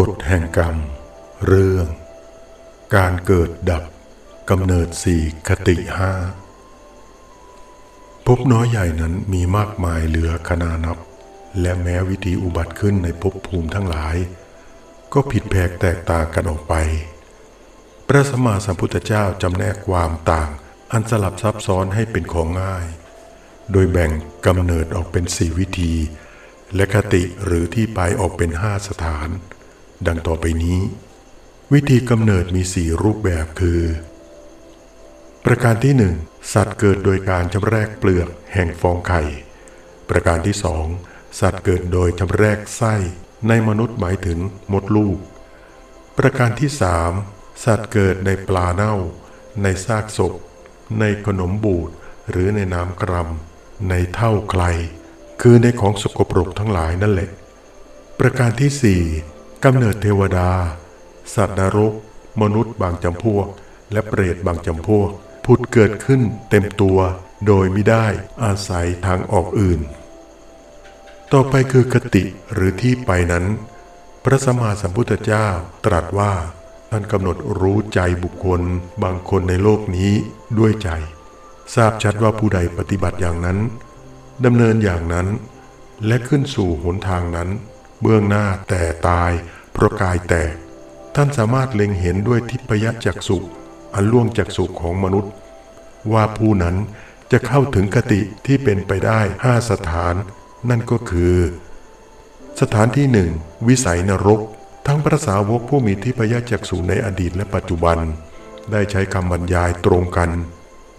กฎแห่งกรรม เรื่อง การเกิดดับกำเนิดสี่คติห้าภพน้อยใหญ่นั้นมีมากมายเหลือขนานับ และแม้วิธีอุบัติขึ้นในภพภูมิทั้งหลาย ก็ผิดแผกแตกต่างกันออกไป พระสัมมาสัมพุทธเจ้าจำแนกความต่าง อันสลับซับซ้อนให้เป็นของง่าย โดยแบ่งกำเนิดออกเป็นสี่วิธีและคติหรือที่ไปออกเป็นห้าสถาน ดังต่อไปนี้ วิธีกำเนิดมีสี่รูปแบบคือ ประการที่หนึ่งสัตว์เกิดโดยการชำแรกเปลือกแห่งฟองไข่ ประการที่สองสัตว์เกิดโดยชำแรกไส้ในมนุษย์หมายถึงมดลูก ประการที่สามสัตว์เกิดในปลาเน่า ในซากศพ ในขนมบูดหรือในน้ำกรำในเท่าไกลคือในของสกปรกทั้งหลายนั่นแหละ ประการที่สี่ กำเนิดเทวดา สัตว์นรก มนุษย์บางจำพวก และเปรตบางจำพวกผุดเกิดขึ้นเต็มตัวโดยไม่ได้อาศัยทางออกอื่น ต่อไปคือคติหรือที่ไปนั้น พระสัมมาสัมพุทธเจ้าตรัสว่าท่านกำหนดรู้ใจบุคคลบางคนในโลกนี้ด้วยใจ ทราบชัดว่าผู้ใดปฏิบัติอย่างนั้นดำเนินอย่างนั้น และขึ้นสู่หนทางนั้น เบื้องหน้าแต่ตายเพราะกายแตก ท่านสามารถเล็งเห็นด้วยทิพยจักษุอันล่วงจากสุของมนุษย์ ว่าผู้นั้นจะเข้าถึงกติที่เป็นไปได้ห้าสถาน นั่นก็คือ สถานที่หนึ่งวิสัยนรก ทั้งพระสาวกผู้มีทิพยจักษุในอดีตและปัจจุบัน ได้ใช้คำบรรยายตรงกัน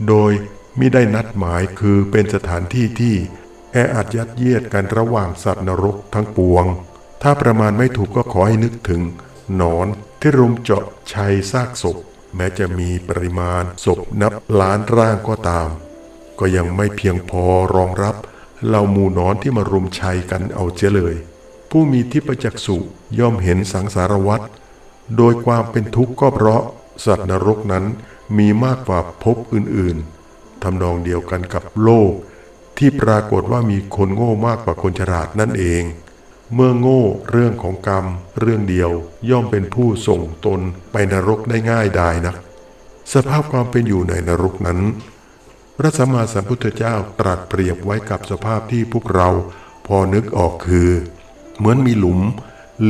โดยมิได้นัดหมายคือเป็นสถานที่ที่แออัดยัดเยียดกันระหว่างสัตว์นรกทั้งปวง ถ้าประมาณไม่ถูกก็ขอให้นึกถึงหนอนที่รุมเจาะชัยซากศพ แม้จะมีปริมาณศพนับล้านร่างก็ตาม ก็ยังไม่เพียงพอรองรับเหล่าหมู่นอนที่มารุมชัยกันเอาเจเลย ผู้มีทิพจักษุย่อมเห็นสังสารวัฏโดยความเป็นทุกข์ก็เพราะสัตว์นรกนั้นมีมากกว่าภพอื่นๆทำนองเดียวกันกับโลก ที่ปรากฏว่ามีคนโง่มากกว่าคนฉลาดนั่นเอง เมื่อโง่เรื่องของกรรม เรื่องเดียวย่อมเป็นผู้ส่งตนไปนรกได้ง่ายดายนะสภาพความเป็นอยู่ในนรกนั้นพระสัมมาสัมพุทธเจ้าตรัสเปรียบไว้กับสภาพที่พวกเราพอนึกออกคือ เหมือนมีหลุม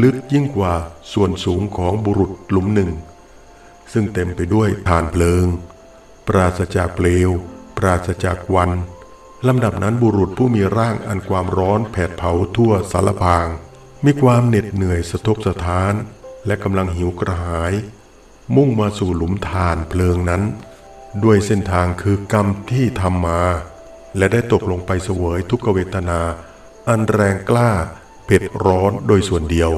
ลึกยิ่งกว่าส่วนสูงของบุรุษหลุมหนึ่ง ซึ่งเต็มไปด้วยฐานเพลิง ปราศจากเปลว ปราศจากวัน ลำดับนั้นบุรุษผู้มีร่างอันความร้อนแผดเผาทั่วสารพาง มีความเหน็ดเหนื่อยสะทกสะท้าน และกำลังหิวกระหาย มุ่งมาสู่หลุมฐานเพลิงนั้น ด้วยเส้นทางคือกรรมที่ทำมา และได้ตกลงไปเสวยทุกเวทนา อันแรงกล้าเผ็ดร้อนโดยส่วนเดียว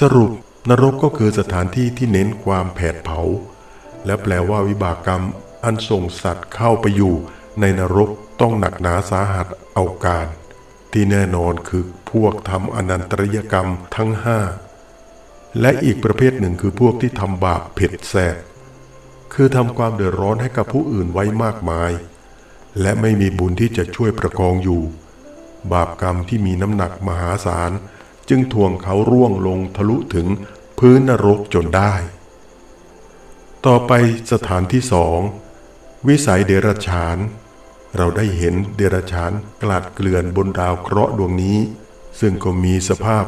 สรุปนรกก็คือสถานที่ที่เน้นความแผดเผา และแปลว่าวิบากกรรมอันส่งสัตว์เข้าไปอยู่ ในนรกต้องหนักหนาสาหัสเอาการ ที่แน่นอนคือพวกทำอนันตริยกรรมทั้งห้าและอีกประเภทหนึ่งคือพวกที่ทำบาปเผ็ดแสบคือทำความเดือดร้อนให้กับผู้อื่นไว้มากมาย และไม่มีบุญที่จะช่วยประคองอยู่ บาปกรรมที่มีน้ำหนักมหาศาล จึงทวงเขาร่วงลงทะลุถึงพื้นนรกจนได้ ต่อไปสถานที่สอง วิสัยเดรัจฉาน เราได้เห็นเดรัจฉานกลาดเกลื่อนบนดาวเคราะห์ดวงนี้ ซึ่งก็มีสภาพ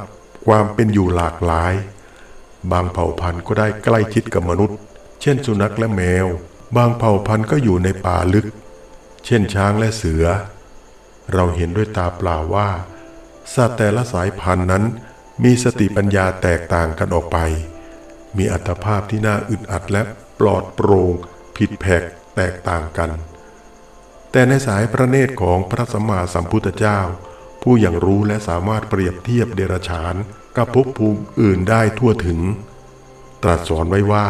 ความเป็นอยู่หลากหลาย บางเผ่าพันธุ์ก็ได้ใกล้ชิดกับมนุษย์ เช่นสุนัขและแมว บางเผ่าพันธุ์ก็อยู่ในป่าลึก เช่นช้างและเสือ เราเห็นด้วยตาเปล่าว่า สัตว์แต่ละสายพันธุ์นั้นมีสติปัญญาแตกต่างกันออกไป มีอัตภาพที่น่าอึดอัดและปลอดโปร่งผิดแผก แตกต่างกัน แต่ในสายพระเนตรของพระสัมมาสัมพุทธเจ้า ผู้อย่างรู้และสามารถเปรียบเทียบเดรัจฉานกับภพภูมิอื่นได้ทั่วถึง ตรัสสอนไว้ว่า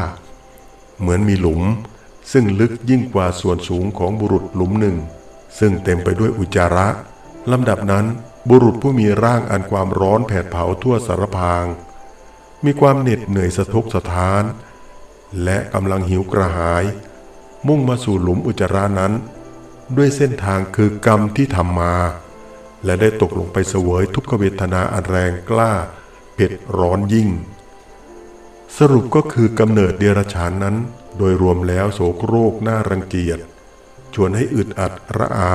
เหมือนมีหลุม ซึ่งลึกยิ่งกว่าส่วนสูงของบุรุษหลุมหนึ่ง ซึ่งเต็มไปด้วยอุจจาระลำดับนั้นบุรุษผู้มีร่างอันความร้อนแผดเผาทั่วสารพาง มีความเหน็ดเหนื่อยสะทกสะท้าน และกำลังหิวกระหาย มุ่งมาสู่หลุมอุจจาระนั้น ด้วยเส้นทางคือกรรมที่ทำมา และได้ตกลงไปเสวยทุกขเวทนาอันแรงกล้าเผ็ดร้อนยิ่ง สรุปก็คือกำเนิดเดรัจฉานนั้น โดยรวมแล้วโสโครกน่ารังเกียจชวนให้อึดอัดระอา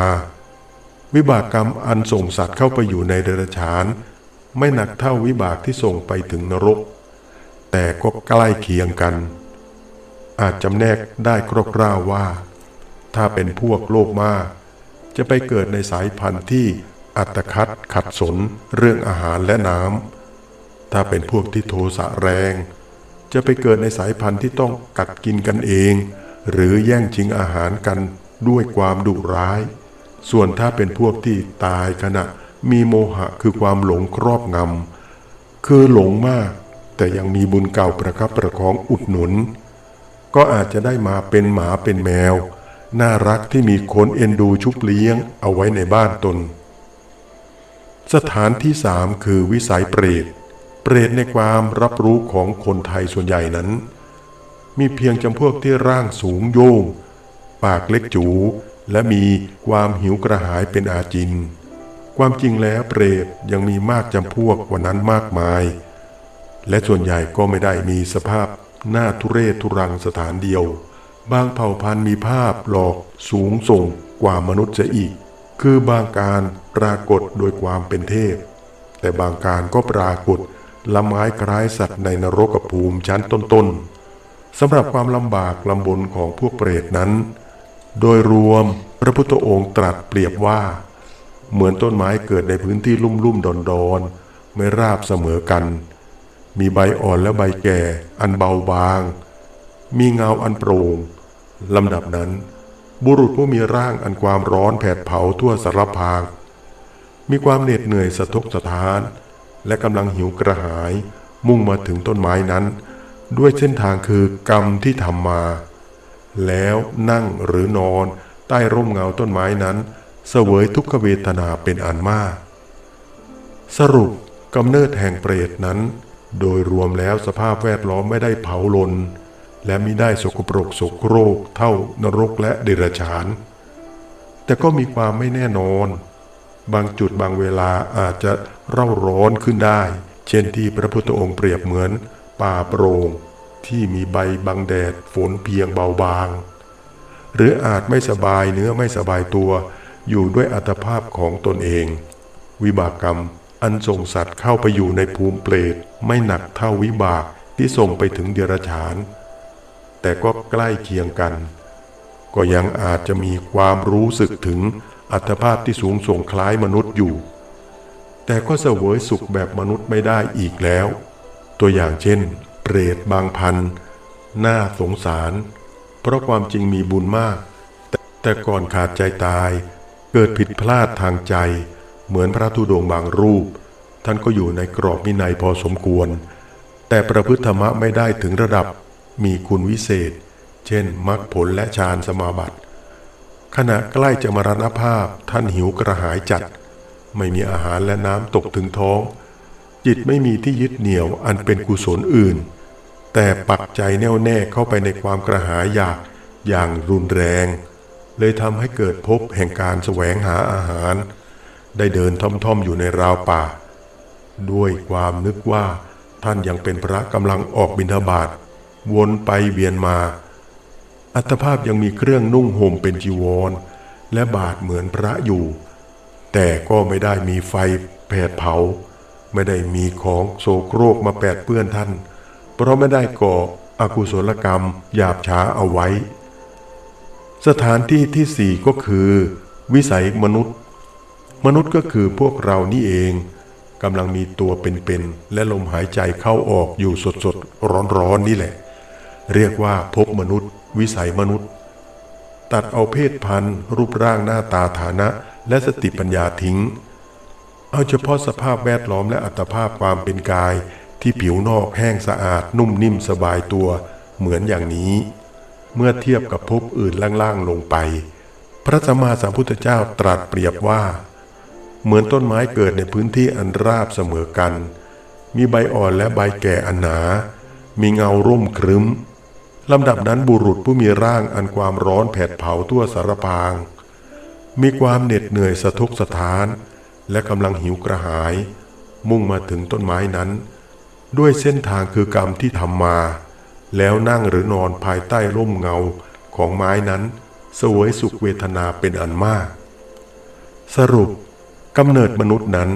วิบากกรรมอันส่งสัตว์เข้าไปอยู่ในเดรัจฉาน ไม่หนักเท่าวิบากที่ส่งไปถึงนรก แต่ก็ใกล้เคียงกัน อาจจำแนกได้คร่าวๆว่า ถ้าเป็นพวกโลภมาก จะไปเกิดในสายพันธุ์ที่อัตคัดขัดสนเรื่องอาหารและน้ำถ้าเป็นพวกที่โทสะแรง จะไปเกิดในสายพันธุ์ที่ต้องกัดกินกันเอง หรือแย่งชิงอาหารกันด้วยความดุร้าย ส่วนถ้าเป็นพวกที่ตายขณะมีโมหะคือความหลงครอบงำคือหลงมาก แต่ยังมีบุญเก่าประคับประคองอุดหนุน ก็อาจจะได้มาเป็นหมาเป็นแมว น่ารักที่มีคนเอ็นดูชุบเลี้ยงเอาไว้ในบ้านตน สถานที่สามคือวิสัยเปรต เปรตในความรับรู้ของคนไทยส่วนใหญ่นั้น มีเพียงจำพวกที่ร่างสูงโยง ปากเล็กจู และมีความหิวกระหายเป็นอาจิน ความจริงแล้วเปรตยังมีมากจำพวกกว่านั้นมากมาย และส่วนใหญ่ก็ไม่ได้มีสภาพ หน้าทุเรศทุรังสถานเดียว บางเผ่าพันธุ์มีภาพหลอกสูงส่งกว่ามนุษย์เสียอีก คือบางการปรากฏโดยความเป็นเทพ แต่บางการก็ปรากฏละไม้คล้ายสัตว์ในนรกภูมิชั้นต้นๆสำหรับความลำบากลำบนของพวกเปรตนั้น โดยรวมพระพุทธองค์ตรัสเปรียบว่า เหมือนต้นไม้เกิดในพื้นที่ลุ่มลุ่มดอนดอนๆไม่ราบเสมอกัน มีใบอ่อนและใบแก่ อันเบาบาง มีเงาอันโปร่งลำดับนั้น บุรุษผู้มีร่างอันความร้อนแผดเผาทั่วสารพาง มีความเหน็ดเหนื่อยสะทกสะท้าน และกำลังหิวกระหาย มุ่งมาถึงต้นไม้นั้น ด้วยเส้นทางคือกรรมที่ทำมา แล้วนั่งหรือนอนใต้ร่มเงาต้นไม้นั้นเสวยทุกขเวทนาเป็นอันมาก สรุปกำเนิดแห่งเปรตนั้น โดยรวมแล้วสภาพแวดล้อมไม่ได้เผาลน และมิได้สกปรกโสโรกเท่านรกและเดรัจฉาน แต่ก็มีความไม่แน่นอน บางจุดบางเวลาอาจจะเร่าร้อนขึ้นได้ เช่นที่พระพุทธองค์เปรียบเหมือน ป่าโปร่งที่มีใบบังแดดฝนเพียงเบาบาง หรืออาจไม่สบายเนื้อไม่สบายตัว อยู่ด้วยอัตภาพของตนเอง วิบากกรรม อันส่งสัตว์เข้าไปอยู่ในภูมิเปรตไม่หนักเท่าวิบากที่ส่งไปถึงเดรัจฉาน แต่ก็ใกล้เคียงกัน ก็ยังอาจจะมีความรู้สึกถึงอัตภาพที่สูงส่งคล้ายมนุษย์อยู่ แต่ก็เสวยสุขแบบมนุษย์ไม่ได้อีกแล้ว ตัวอย่างเช่น เปรตบางพันน่าสงสาร เพราะความจริงมีบุญมาก แต่แต่ก่อนขาดใจตาย เกิดผิดพลาดทางใจ เหมือนพระธุดงบางรูป ท่านก็อยู่ในกรอบมินัยพอสมควร แต่ประพฤติธรรมะไม่ได้ถึงระดับมีคุณวิเศษ เช่นมรรคผลและฌานสมาบัติ ขณะใกล้จะมรณภาพท่านหิวกระหายจัด ไม่มีอาหารและน้ำตกถึงท้อง จิตไม่มีที่ยึดเหนี่ยวอันเป็นกุศลอื่น แต่ปักใจแน่วแน่เข้าไปในความกระหายอยากอย่างรุนแรง เลยทำให้เกิดพบแห่งการแสวงหาอาหาร ได้เดินท่อมๆอยู่ในราวป่า ด้วยความนึกว่าท่านยังเป็นพระกำลังออกบิณฑบาตวนไปเวียนมา อัตภาพยังมีเครื่องนุ่งห่มเป็นจีวร และบาทเหมือนพระอยู่ แต่ก็ไม่ได้มีไฟแผดเผา ไม่ได้มีของโสโครกมาแปดเปื้อนท่าน เพราะไม่ได้ก่ออกุศลกรรมหยาบช้าเอาไว้ สถานที่ที่สี่ก็คือ วิสัยมนุษย์ มนุษย์ก็คือพวกเรานี่เองกำลังมีตัวเป็นๆและลมหายใจเข้าออกอยู่สดๆร้อนๆนี่แหละ เรียกว่าพบมนุษย์ วิสัยมนุษย์ ตัดเอาเพศพันธุ์ รูปร่างหน้าตาฐานะ และสติปัญญาทิ้ง เอาเฉพาะสภาพแวดล้อมและอัตภาพความเป็นกาย ที่ผิวนอกแห้งสะอาด นุ่มนิ่มสบายตัว เหมือนอย่างนี้ เมื่อเทียบกับภพอื่นล่างๆลงไป พระสัมมาสัมพุทธเจ้าตรัสเปรียบว่า เหมือนต้นไม้เกิดในพื้นที่อันราบเสมอกัน มีใบอ่อนและใบแก่อันหนา มีเงาร่มครึ้มลำดับนั้นบุรุษผู้มีร่างอันความร้อนแผดเผาทั่วสารพาง มีความเหน็ดเหนื่อยสะทกสะท้าน และกำลังหิวกระหาย มุ่งมาถึงต้นไม้นั้น ด้วยเส้นทางคือกรรมที่ทำมา แล้วนั่งหรือนอนภายใต้ร่มเงาของไม้นั้น สวยสุขเวทนาเป็นอันมาก สรุป กำเนิดมนุษย์นั้น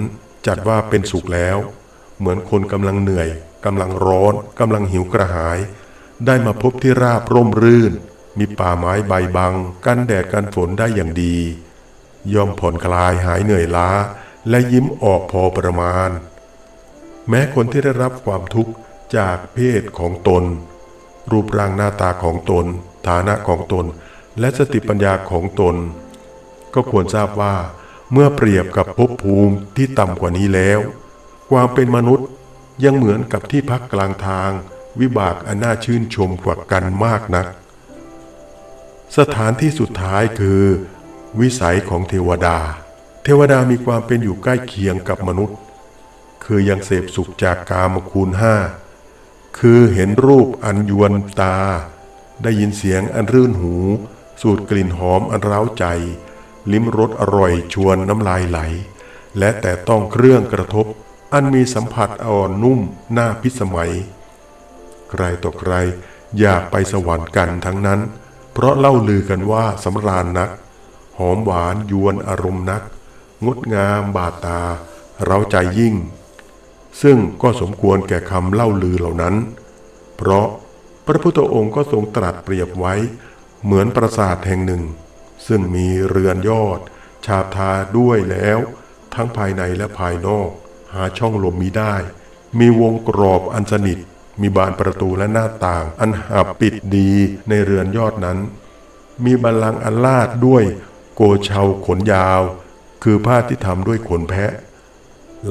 จัดว่าเป็นสุขแล้ว เหมือนคนกำลังเหนื่อยกำลังร้อนกำลังหิวกระหาย ได้มาพบที่ราบร่มรื่น มีป่าไม้ใบบัง กันแดดกันฝนได้อย่างดียอมผ่อนคลายหายเหนื่อยล้า และยิ้มออกพอประมาณ แม้คนที่ได้รับความทุกข์จากเพศของตน รูปร่างหน้าตาของตน ฐานะของตน และสติปัญญาของตน ก็ควรทราบว่า เมื่อเปรียบกับภพภูมิที่ต่ำกว่านี้แล้ว ความเป็นมนุษย์ยังเหมือนกับที่พักกลางทาง วิบากอันน่าชื่นชมกว่ากันมากนัก สถานที่สุดท้ายคือ วิสัยของเทวดา เทวดามีความเป็นอยู่ใกล้เคียงกับมนุษย์ คือยังเสพสุขจากกามคูณห้าคือเห็นรูปอันยวนตา ได้ยินเสียงอันรื่นหู สูดกลิ่นหอมอันร้าวใจ ลิ้มรสอร่อยชวนน้ำลายไหล และแต่ต้องเครื่องกระทบ อันมีสัมผัสอ่อนนุ่มน่าพิสมัย ใครต่อใครอยากไปสวรรค์กันทั้งนั้น เพราะเล่าลือกันว่าสำราญนัก หอมหวานยวนอารมณ์นัก งดงามบาดตา เราใจยิ่ง ซึ่งก็สมควรแก่คำเล่าลือเหล่านั้น เพราะพระพุทธองค์ก็ทรงตรัสเปรียบไว้เหมือนปราสาทแห่งหนึ่ง ซึ่งมีเรือนยอด ฉาบทาด้วยแล้ว ทั้งภายในและภายนอก หาช่องลมมิได้ มีวงกรอบอันสนิท มีบานประตูและหน้าต่าง อันหับปิดดีในเรือนยอดนั้น มีบัลลังก์อันลาดด้วยโกเชาขนยาว คือผ้าที่ทำด้วยขนแพะ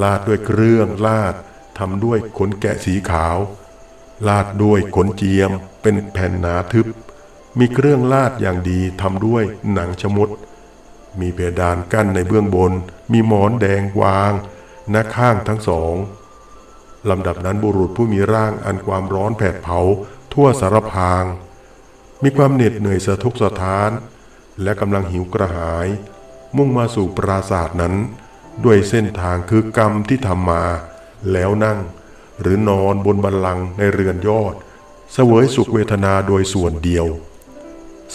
ลาดด้วยเครื่องลาดทำด้วยขนแกะสีขาว ลาดด้วยขนเจียม เป็นแผ่นหนาทึบ มีเครื่องลาดอย่างดีทำด้วยหนังชะมดมีเพดานกั้นในเบื้องบน มีหมอนแดงวางหน้าข้างทั้งสองลำดับนั้นบุรุษผู้มีร่างอันความร้อนแผดเผา ทั่วสารพาง มีความเหน็ดเหนื่อยสะทุกสะท้าน และกำลังหิวกระหาย มุ่งมาสู่ปราสาทนั้น ด้วยเส้นทางคือกรรมที่ทำมา แล้วนั่ง หรือนอนบนบัลลังก์ในเรือนยอด เสวยสุขเวทนาโดยส่วนเดียว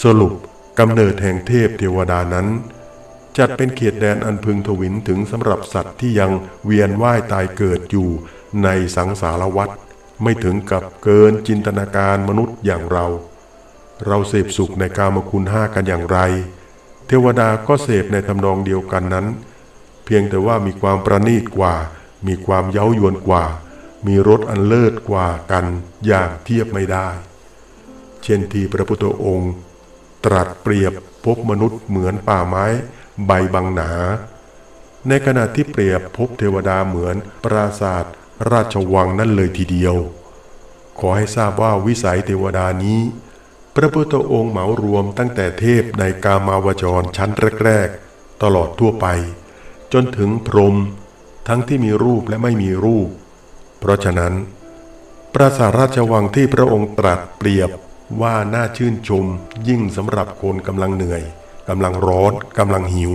สรุปกำเนิดแห่งเทพเทวดานั้น จัดเป็นเขตแดนอันพึงทวินถึงสำหรับสัตว์ที่ยังเวียนว่ายตายเกิดอยู่ในสังสารวัฏไม่ถึงกับเกินจินตนาการมนุษย์อย่างเรา เราเสพสุขในกามคุณห้ากันอย่างไร เทวดาก็เสพในทำนองเดียวกันนั้น เพียงแต่ว่ามีความประณีตกว่า มีความเย้ายวนกว่า มีรสอันเลิศกว่ากันอย่างเทียบไม่ได้ เช่นที่พระพุทธองค์ ตรัสเปรียบพบมนุษย์เหมือนป่าไม้ ใบบางหนา ในขณะที่เปรียบพบเทวดาเหมือนปราศาสตร์ราชวังนั่นเลยทีเดียว ขอให้ทราบว่าวิสัยเทวดานี้ พระพุทธองค์เหมารวมตั้งแต่เทพในกามาวจรชั้นแรกๆ ตลอดทั่วไป จนถึงพรหมทั้งที่มีรูปและไม่มีรูป เพราะฉะนั้น ปราสาทราชวังที่พระองค์ตรัสเปรียบ ว่าน่าชื่นชมยิ่งสำหรับคนกำลังเหนื่อยกำลังร้อนกำลังหิว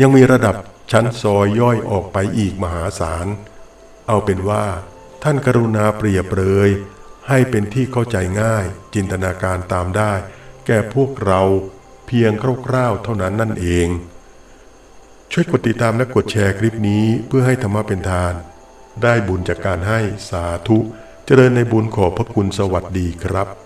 ยังมีระดับชั้นซอยย่อยออกไปอีกมหาศาล เอาเป็นว่า ท่านกรุณาเปรียบเลย ให้เป็นที่เข้าใจง่าย จินตนาการตามได้ แก่พวกเราเพียงคร่าวๆเท่านั้นนั่นเอง ช่วยกดติดตามและกดแชร์คลิปนี้เพื่อให้ธรรมะเป็นทาน ได้บุญจากการให้สาธุ เจริญในบุญขอบพระคุณสวัสดีครับ